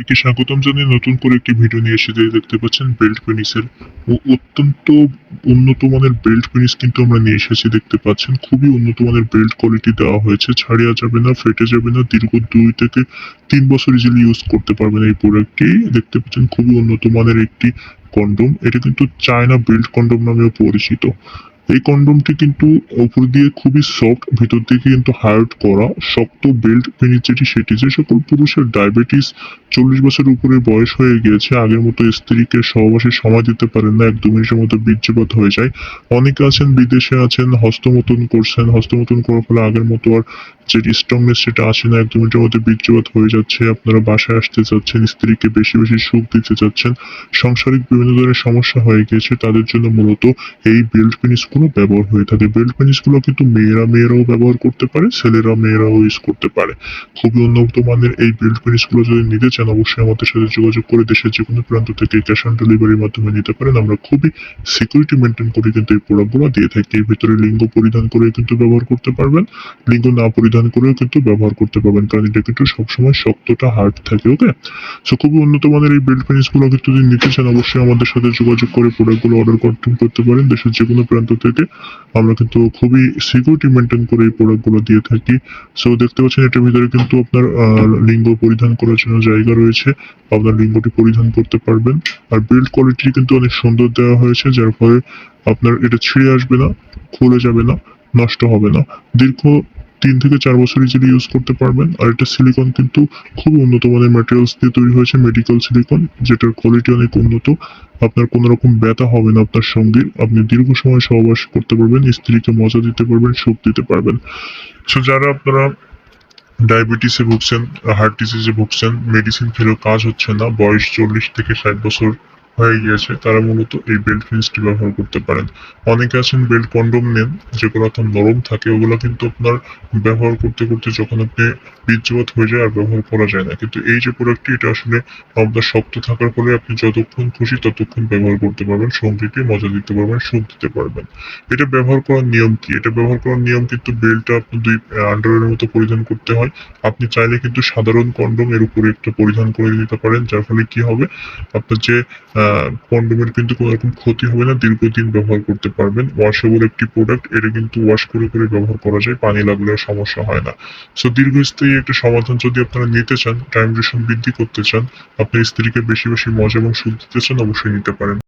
সবাইকে স্বাগতম জানিয়ে নতুন করে একটি ভিডিও নিয়ে এসেছে দেখতে পাচ্ছেন বেল্ট পেনিসের অত্যন্ত উন্নত মানের বেল্ট পেনিস কিন্তু আমরা নিয়ে এসেছি। দেখতে পাচ্ছেন, খুবই উন্নত মানের বেল্ট কোয়ালিটি দেওয়া হয়েছে। ছাড়িয়া যাবে না, ফেটে যাবে না, দীর্ঘ দুই থেকে তিন বছর ইজিলি ইউজ করতে পারবেন এই প্রোডাক্টটি দেখতে পাচ্ছেন, খুবই উন্নত মানের একটি কন্ডোম এটা কিন্তু চায়না বেল্ট কন্ডোম নামেও পরিচিত। এই কন্ডোমটি কিন্তু উপর দিয়ে খুবই সফট ভিতর দিকে কিন্তু হার্ড করা, শক্ত বেল্ট পেনিস যেটি সেটি যে সকল পুরুষের ডায়াবেটিস চল্লিশ বছরের উপরে বয়স হয়ে গিয়েছে, আগের মতো স্ত্রীকে সহবাসে সময় দিতে পারেন না, এক দু মিনিটের মধ্যে বীর্যপাত হয়ে যায়। অনেকে আছেন, বিদেশে আছেন, হস্তমতন করছেন, হস্তমতন করার ফলে আগের মতো আর যে স্ট্রংনেস সেটা আসে না, এক দু মিনিটের মধ্যে বীর্যপাত হয়ে যাচ্ছে, আপনারা বাসায় আসতে চাচ্ছেন, স্ত্রীকে বেশি বেশি সুখ দিতে চাচ্ছেন। সাংসারিক বিভিন্ন ধরনের সমস্যা হয়ে গিয়েছে, তাদের জন্য মূলত এই বেল্ট পেনিস গুলো ব্যবহার হয়ে থাকে। বেল্ট পেনিসগুলো কিন্তু মেয়েরা মেয়েরাও ব্যবহার করতে পারে, ছেলেরা মেয়েরাও ইউজ করতে পারে। খুবই উন্নত মানের এই বেল্ট পেনিসগুলো যদি নিতে চান, অবশ্যই আমাদের সাথে যোগাযোগ করে দেশের যে কোনো প্রান্ত থেকে ক্যাশ অন ডেলিভারির মাধ্যমে নিতে পারেন। আমরা খুবই সিকিউরিটি মেনটেন করে কিন্তু এই প্রোডাক্টগুলো দিয়ে থাকি। এর ভিতরে লিঙ্গ পরিধান করে কিন্তু ব্যবহার করতে পারবেন। লিঙ্গ না পরিধান করেও কিন্তু ব্যবহার করতে পারবেন। কারণ এটা কিন্তু সবসময় শক্তটা হার্ড থাকে ওকে সো খুবই উন্নত মানের এই বেল্ট পেনিসগুলো কিন্তু যদি নিতে চান, অবশ্যই আমাদের সাথে যোগাযোগ করে প্রোডাক্টগুলো অর্ডার করতে পারেন। দেশের যে কোনো প্রান্ত থেকে আমরা কিন্তু খুবই সিকিউরিটি মেনটেন করে এই প্রোডাক্টগুলো দিয়ে থাকি। সো দেখতে পাচ্ছেন এটার ভিতরে কিন্তু আপনার লিঙ্গ পরিধান করার জন্য জায়গা রয়েছে। আপনার লিঙ্গটি পরিধান করতে পারবেন। আর বিল্ড কোয়ালিটি কিন্তু অনেক সুন্দর দেওয়া হয়েছে, যার ফলে আপনার এটা ছিঁড়ে আসবে না, খুলে যাবে না, নষ্ট হবে না। দীর্ঘ তিন থেকে চার বছর ইজিলি ইউজ করতে পারবেন। আর এটা সিলিকন কিন্তু খুব উন্নত মানের ম্যাটেরিয়ালস দিয়ে তৈরি হয়েছে মেডিকেল সিলিকন যেটার কোয়ালিটি অনেক উন্নত। আপনার কোনো রকম ব্যথা হবে না আপনার সঙ্গে। আপনি দীর্ঘ সময় সহবাস করতে পারবেন, স্ত্রীকে মজা দিতে পারবেন, সুখ দিতে পারবেন। সো যারা আপনারা ডায়াবেটিসে ভুগছেন হার্ট ডিজিজে ভুগছেন মেডিসিন খেলেও কাজ হচ্ছে না, বয়স চল্লিশ থেকে ষাট বছর হয়ে গিয়েছে, তারা মূলত এই বেল্ট ফিন্সটি ব্যবহার করতে পারেন। অনেকে আছেন বেল্ট কন্ডোম নেন, যেগুলো অর্থাৎ নরম থাকে, ওগুলো কিন্তু আপনার ব্যবহার করতে করতে যখন আপনি বীর্যপাত হয়ে যায় আর ব্যবহার করা যায় না। কিন্তু এই যে প্রোডাক্টটি এটা আসলে আপনার শক্ত থাকার ফলে আপনি যতক্ষণ খুশি ততক্ষণ ব্যবহার করতে পারবেন সঙ্গীকে মজা দিতে পারবেন, সুখ দিতে পারবেন। এটা ব্যবহার করার নিয়ম কি? এটা ব্যবহার করার নিয়ম কিন্তু বেল্টটা আপনি দুই আন্ডারের মতো পরিধান করতে হয়। আপনি চাইলে কিন্তু সাধারণ কন্ডোম এর উপরে একটা পরিধান করে দিতে পারেন, যার ফলে কি হবে? আপনার যে কন্ডোমের কিন্তু কোনো রকম ক্ষতি হবে না, দীর্ঘদিন ব্যবহার করতে পারবেন। ওয়াশেবল একটি প্রোডাক্ট এটা কিন্তু ওয়াশ করে করে ব্যবহার করা যায়, পানি লাগলেও সমস্যা হয় না। সো দীর্ঘস্থায়ী একটা সমাধান যদি আপনারা নিতে চান টাইম ডিউরেশন বৃদ্ধি করতে চান আপনার স্ত্রীকে বেশি বেশি মজা এবং সুখ দিতে চান, অবশ্যই নিতে পারেন।